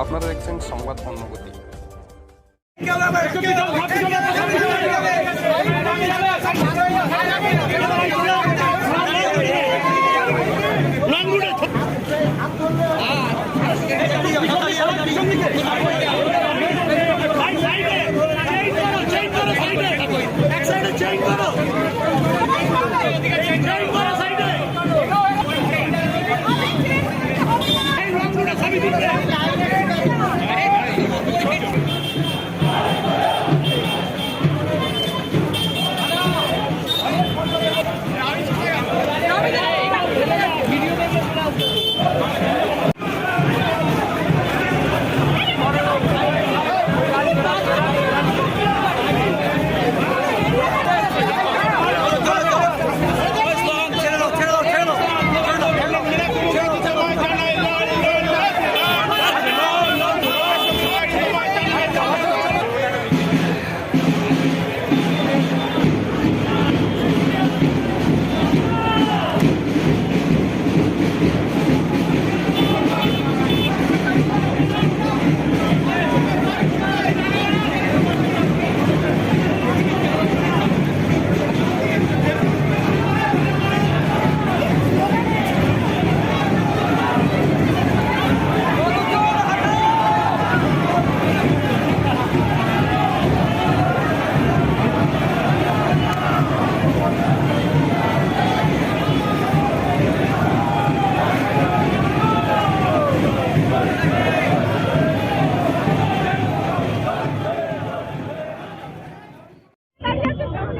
আপনারা দেখছেন সংবাদ অন্নগতি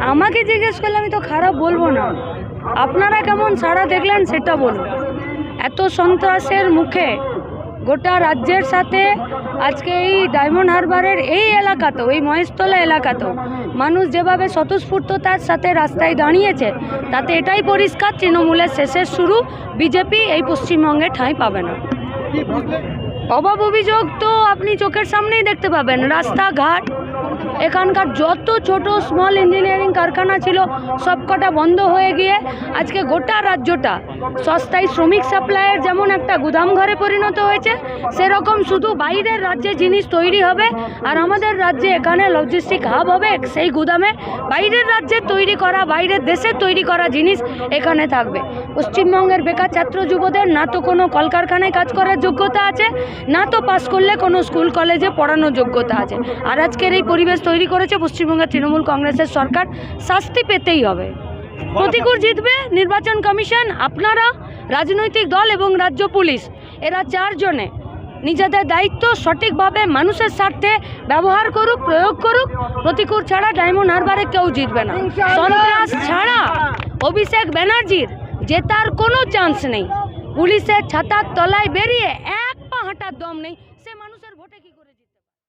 আমাকে জিজ্ঞেস করলে আমি তো খারাপ বলব না। আপনারা কেমন সাড়া দেখলেন সেটা বলুন। এত সন্ত্রাসের মুখে গোটা রাজ্যের সাথে আজকে এই ডায়মন্ড হারবারের এই এলাকাতেও, এই মহেশতলা এলাকাতেও মানুষ যেভাবে স্বতঃস্ফূর্ততার সাথে রাস্তায় দাঁড়িয়েছে, তাতে এটাই পরিষ্কার, তৃণমূলের শেষের শুরু, বিজেপি এই পশ্চিমবঙ্গে ঠাঁই পাবে না। অভাব অভিযোগ তো আপনি চোখের সামনেই দেখতে পাবেন। রাস্তাঘাট, এখানকার যত ছোট স্মল ইঞ্জিনিয়ারিং কারখানা ছিল, সবকটা বন্ধ হয়ে গিয়ে আজকে গোটা রাজ্যটা সস্তায় শ্রমিক সাপ্লাইয়ের যেমন একটা গুদাম ঘরে পরিণত হয়েছে, সেরকম শুধু বাইরের রাজ্যে জিনিস তৈরি হবে আর আমাদের রাজ্যে এখানে লজিস্টিক হাব হবে, সেই গুদামে বাইরের রাজ্যে তৈরি করা, বাইরের দেশের তৈরি করা জিনিস এখানে থাকবে। পশ্চিমবঙ্গের বেকার ছাত্র যুবদের না তো কোনো কলকারখানায় কাজ করার যোগ্যতা আছে না তো পাস করলে কোনো স্কুল কলেজে পড়ানোর যোগ্যতা আছে। আর আজকের এই পরিবেশ তৈরি করেছে পশ্চিমবঙ্গের তৃণমূল কংগ্রেসের সরকার শাস্তি পেতেই হবে। প্রতিকূল জিতবে নির্বাচন কমিশন আপনারা রাজনৈতিক দল এবং রাজ্য পুলিশ এরা চারজনে। নিজেদের দায়িত্ব সঠিকভাবে মানুষের স্বার্থে ব্যবহার করুক প্রয়োগ করুক প্রতিকূল ছাড়া ডায়মন্ড হারবারে কেউ জিতবে না। সন্ত্রাস ছাড়া অভিষেক ব্যানার্জির জেতার কোনো চান্স নেই। পুলিশের ছাতার তলায় বেরিয়ে এক পা হাঁটার দম নেই।